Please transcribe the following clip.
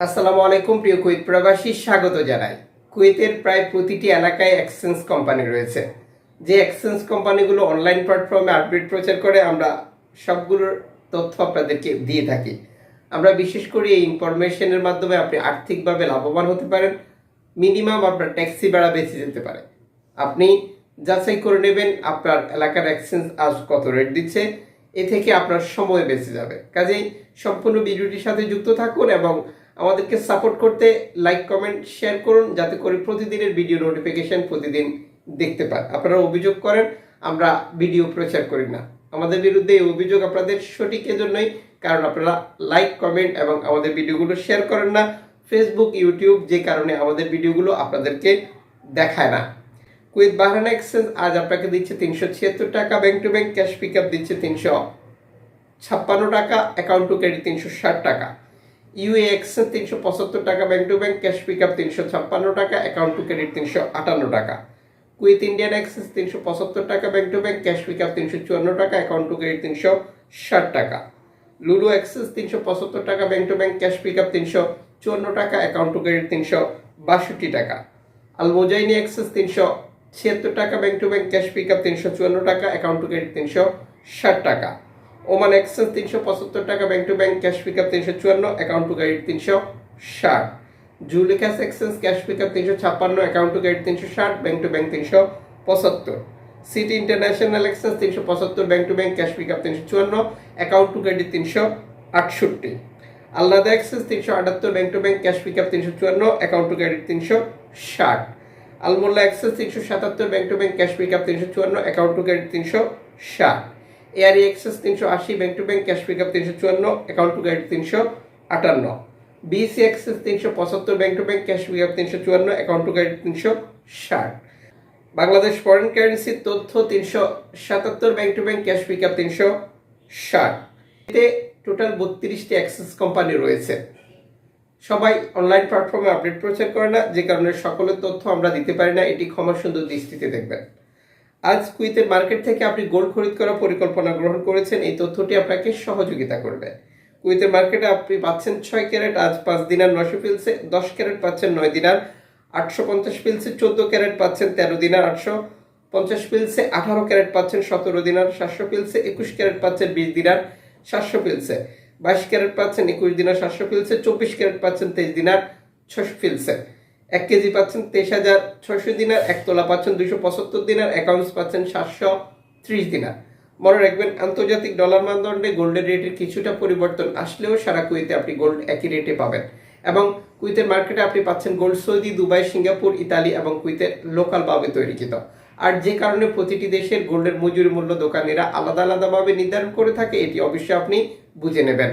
আসসালামু আলাইকুম, প্রিয় কুয়েত প্রবাসী, স্বাগত জানাই। কুয়েতের প্রায় প্রতিটি এলাকায় এক্সচেঞ্জ কোম্পানি রয়েছে। যে এক্সচেঞ্জ কোম্পানিগুলো অনলাইন প্ল্যাটফর্মে আপডেট প্রচার করে, আমরা সবগুলোর তথ্য আপনাদেরকে দিয়ে থাকি। আমরা বিশেষ করে এই ইনফরমেশনের মাধ্যমে আপনি আর্থিকভাবে লাভবান হতে পারেন মিনিমাম আপনার ট্যাক্সি ভাড়া বেঁচে যেতে পারে। আপনি যাচাই করে নেবেন, আপনার এলাকার এক্সচেঞ্জ আজ কত রেট দিচ্ছে, এ থেকে আপনার সময় বেঁচে যাবে। কাজেই সম্পূর্ণ ভিডিওটির সাথে যুক্ত থাকুন এবং আমাদেরকে সাপোর্ট করতে লাইক কমেন্ট শেয়ার করুন, যাতে করে প্রতিদিনের ভিডিও নোটিফিকেশন প্রতিদিন দেখতে পান। আপনারা অভিযোগ করেন, আমরা ভিডিও প্রচার করি না। আমাদের বিরুদ্ধে এই অভিযোগ আপনাদের সঠিক এজন্যই, কারণ আপনারা লাইক কমেন্ট এবং আমাদের ভিডিওগুলো শেয়ার করেন না। ফেসবুক ইউটিউব যে কারণে আমাদের ভিডিওগুলো আপনাদেরকে দেখায় না। কুইথ বাহারান এক্সচেঞ্জ আজ আপনাকে দিচ্ছে তিনশো ছিয়াত্তর টাকা bank to bank cash pick up দিচ্ছে তিনশো ছাপ্পান্ন টাকা অ্যাকাউন্ট টু ক্রেডিট তিনশো ষাট টাকা। ইউএ এক্সচেঞ্জ তিনশো পঁচাত্তর টাকা bank to bank cash pick up তিনশো ছাপ্পান্ন টাকা অ্যাকাউন্ট টু ক্রেডিট তিনশো আটান্ন টাকা। কুইথ ইন্ডিয়ান এক্সচেঞ্জ তিনশো পঁচাত্তর টাকা bank to bank cash pick up তিনশো চুয়ান্ন টাকা অ্যাকাউন্ট টু ক্রেডিট তিনশো ষাট টাকা। লুলু এক্সেস তিনশো পঁচাত্তর টাকা bank to bank cash pick up তিনশো চুয়ান্ন টাকা অ্যাকাউন্ট টু ক্রেডিট তিনশো বাষট্টি টাকা। আলমোজাইনি এক্সেস তিনশো ছিয়াত্তর টাকা bank to bank cash pick up তিনশো চুয়ান্ন টাকা অ্যাকাউন্ট টু ক্রেডিট তিনশো ষাট টাকা। ওমান এক্সেস তিনশো পঁচাত্তর টাকা, bank to bank cash pick up তিনশো চুয়ান্ন অ্যাকাউন্ট টু ক্রেডিট তিনশো ষাট। জুলিকাস এক্সেস ক্যাশ পিক আপ তিনশো ছাপ্পান্ন অ্যাকাউন্ট টু ক্রেডিট তিনশো ষাট, ব্যাংক টু ব্যাংক তিনশো পঁচাত্তর। সিটি ইন্টারন্যাশনাল এক্সেস তিনশো পঁচাত্তর, bank to bank cash pick up তিনশো চুয়ান্ন অ্যাকাউন্ট টু ক্রেডিট তিনশো আটষট্টি। আল্লাদা এক্সেস তিনশো আটাত্তর, bank to bank cash pick up তিনশো চুয়ান্ন অ্যাকাউন্ট টু ক্রেডিট তিনশো ষাট। আলমোল্লা এক্সেস তিনশো সাতাত্তর, bank to bank cash pick up তিনশো চুয়ান্ন অ্যাকাউন্ট টু ক্রেডিট তিনশো ষাট। এয়ারি এক্সেস তিনশো আশি bank to bank cash pick up তিনশো চুয়ান্ন অ্যাকাউন্ট টু ক্রেডিট তিনশো আটান্ন। বিসি এক্সেস তিনশো পঁচাত্তর bank to bank cash pick up তিনশো চুয়ান্ন অ্যাকাউন্ট টু ক্রেডিট তিনশো ষাট। বাংলাদেশ ফরেন কারেন্সির তথ্য তিনশো সাতাত্তর bank to bank cash pick up তিনশো ষাট। এতে টোটাল বত্রিশটি অ্যাক্সেস কোম্পানি রয়েছে। সবাই অনলাইন প্ল্যাটফর্মে আপডেট প্রচার করে না, যে কারণে সকলের তথ্য আমরা দিতে পারি না, এটি ক্ষমা সুন্দর দৃষ্টিতে দেখবেন। আজ কুইতের মার্কেট থেকে আপনি গোল্ড খরিদ করার পরিকল্পনা গ্রহণ করেছেন, এই তথ্যটি আপনাকে সহযোগিতা করবে। কুইতের মার্কেটে আপনি পাচ্ছেন ছয় ক্যারেট, আজ পাঁচ দিনার নশো ফিলসে দশ ক্যারেট পাচ্ছেন নয় দিনার আটশো পঞ্চাশ পিলসে চোদ্দ ক্যারেট পাচ্ছেন তেরো দিনার আটশো পঞ্চাশ পিলসে আঠারো ক্যারেট পাচ্ছেন সতেরো দিনার সাতশো পিলসে একুশ ক্যারেট পাচ্ছেন বিশ দিনার সাতশো পিলসে। বাইশ ক্যারেট পাচ্ছেন একুশ দিনার সাতশো পিলসে, চব্বিশ ক্যারেট পাচ্ছেন তেইশ দিনার ছশো পিলসে। এক কেজি পাচ্ছেন তেইশ হাজার ছয়শো দিনার, এক তোলা পাচ্ছেন দুইশো পঁচাত্তর দিনার অ্যাকাউন্টস পাচ্ছেন সাতশো ত্রিশ দিনার। মনে রাখবেন, আন্তর্জাতিক ডলার মানদণ্ডে গোল্ডের রেটের কিছুটা পরিবর্তন আসলেও সারা কুয়েতে আপনি গোল্ড একই রেটে পাবেন। এবং কুইতের মার্কেটে আপনি পাচ্ছেন gold Saudi, Dubai, Singapore, Italy এবং কুইতের লোকালভাবে তৈরিকৃত। আর যে কারণে প্রতিটি দেশের গোল্ডের মজুরি মূল্য দোকানিরা আলাদা আলাদাভাবে নির্ধারণ করে থাকে, এটি অবশ্যই আপনি বুঝে নেবেন।